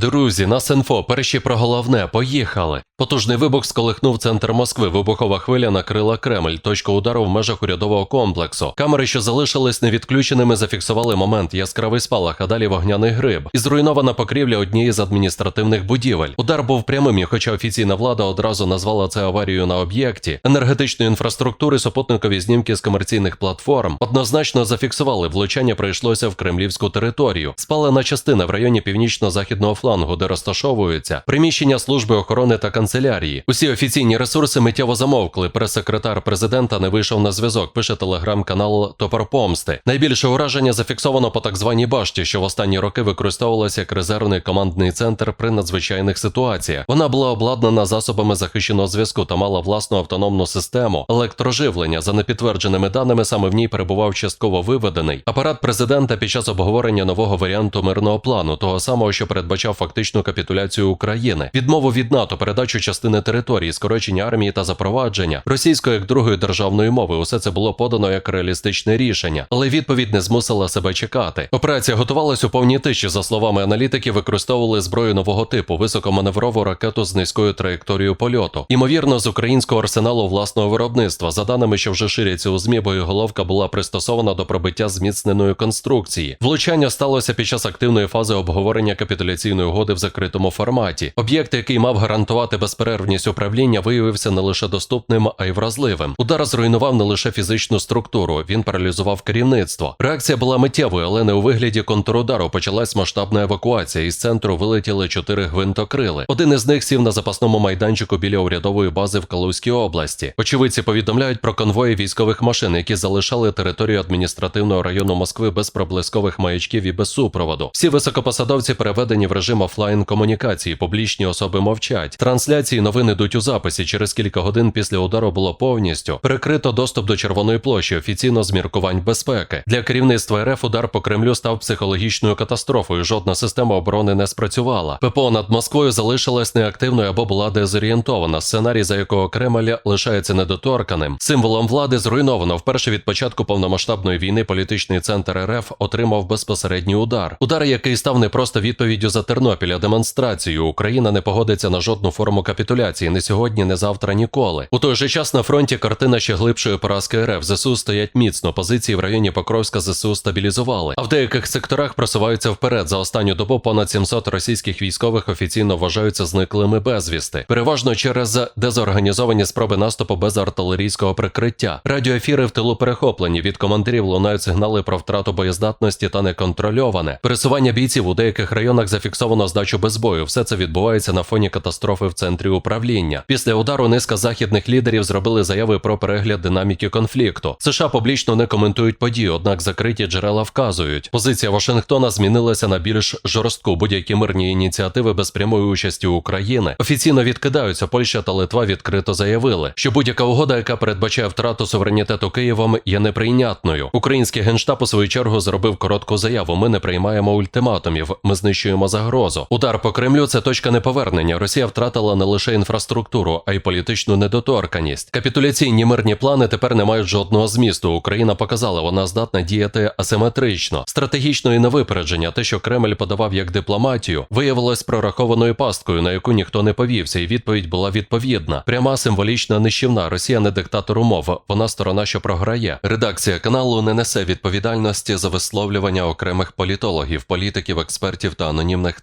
Друзі, нас інфо, перші про головне, поїхали. Потужний вибух сколихнув центр Москви. Вибухова хвиля накрила Кремль. Точка удару в межах урядового комплексу. Камери, що залишились невідключеними, зафіксували момент яскравий спалах, а далі вогняний гриб. І зруйнована покрівля однієї з адміністративних будівель. Удар був прямим, і хоча офіційна влада одразу назвала це аварією на об'єкті енергетичної інфраструктури, супутникові знімки з комерційних платформ однозначно зафіксували влучання прийшлося в кремлівську територію. Спалена частина в районі північно-західного флангу, де розташовуються приміщення служби охорони та канцелярії. Усі офіційні ресурси миттєво замовкли. Прес-секретар президента не вийшов на зв'язок. Пише телеграм-канал Топор Помсти. Найбільше ураження зафіксовано по так званій башті, що в останні роки використовувалася як резервний командний центр при надзвичайних ситуаціях. Вона була обладнана засобами захищеного зв'язку та мала власну автономну систему електроживлення. За непідтвердженими даними, саме в ній перебував частково виведений апарат президента під час обговорення нового варіанту мирного плану, того самого, що передбачав фактичну капітуляцію України, відмову від НАТО, передачу частини території, скорочення армії та запровадження російської як другої державної мови. Усе це було подано як реалістичне рішення, але відповідь не змусила себе чекати. Операція готувалась у повній тиші. За словами аналітиків, використовували зброю нового типу, високоманеврову ракету з низькою траєкторією польоту. Ймовірно, з українського арсеналу власного виробництва. За даними, що вже ширяться у змі, боєголовка була пристосована до пробиття зміцненої конструкції. Влучання сталося під час активної фази обговорення капітуляційної угоди в закритому форматі. Об'єкт, який мав гарантувати безперервність управління, виявився не лише доступним, а й вразливим. Удар зруйнував не лише фізичну структуру, він паралізував керівництво. Реакція була миттєвою, але не у вигляді контрудару. Почалась масштабна евакуація. Із центру вилетіли чотири гвинтокрили. Один із них сів на запасному майданчику біля урядової бази в Калузькій області. Очевидці повідомляють про конвої військових машин, які залишали територію адміністративного району Москви без проблискових маячків і без супроводу. Всі високопосадовці переведені в режим офлайн комунікації. Публічні особи мовчать. Трансляції новин ідуть у записі. Через кілька годин після удару було повністю перекрито доступ до Червоної площі. Офіційно з міркувань безпеки. Для керівництва РФ удар по Кремлю став психологічною катастрофою. Жодна система оборони не спрацювала. ППО над Москвою залишилась неактивною або була дезорієнтована. Сценарій, за якого Кремль лишається недоторканим. Символом влади зруйновано. Вперше від початку повномасштабної війни політичний центр РФ отримав безпосередній удар. Удар, який став не просто відповіддю за Тернопіль, а демонстрацією. Україна не погодиться на жодну форму капітуляції. Не сьогодні, не завтра, ніколи. У той же час на фронті картина ще глибшої поразки РФ. ЗСУ стоять міцно. Позиції в районі Покровська ЗСУ стабілізували. А в деяких секторах просуваються вперед. За останню добу понад 700 російських військових офіційно вважаються зниклими безвісти. Переважно через дезорганізовані спроби наступу без артилерійського прикриття. Радіоефіри в тилу перехоплені. Від командирів лунають сигнали про втрату боєздатності та неконтрольоване. Пересування бійців у деяких районах зафіксовано здачу без бою. Все це відбувається на фоні катастрофи в центрі управління. Після удару низка західних лідерів зробили заяви про перегляд динаміки конфлікту. США публічно не коментують події, однак закриті джерела вказують. Позиція Вашингтона змінилася на більш жорстку. Будь-які мирні ініціативи без прямої участі України офіційно відкидаються. Польща та Литва відкрито заявили, що будь-яка угода, яка передбачає втрату суверенітету Києвом, є неприйнятною. Український генштаб у свою чергу зробив коротку заяву. Ми не приймаємо ультиматумів, ми знищуємо загрозу. Удар по Кремлю це точка неповернення. Росія втратила не лише інфраструктуру, а й політичну недоторканість. Капітуляційні мирні плани тепер не мають жодного змісту. Україна показала, вона здатна діяти асиметрично, стратегічно і на випередження. Те, що Кремль подавав як дипломатію, виявилось прорахованою пасткою, на яку ніхто не повівся, і відповідь була відповідна. Пряма символічна нищівна. Росія не диктатор умов, вона сторона, що програє. Редакція каналу не несе відповідальності за висловлювання окремих політологів, політиків, експертів та анонімних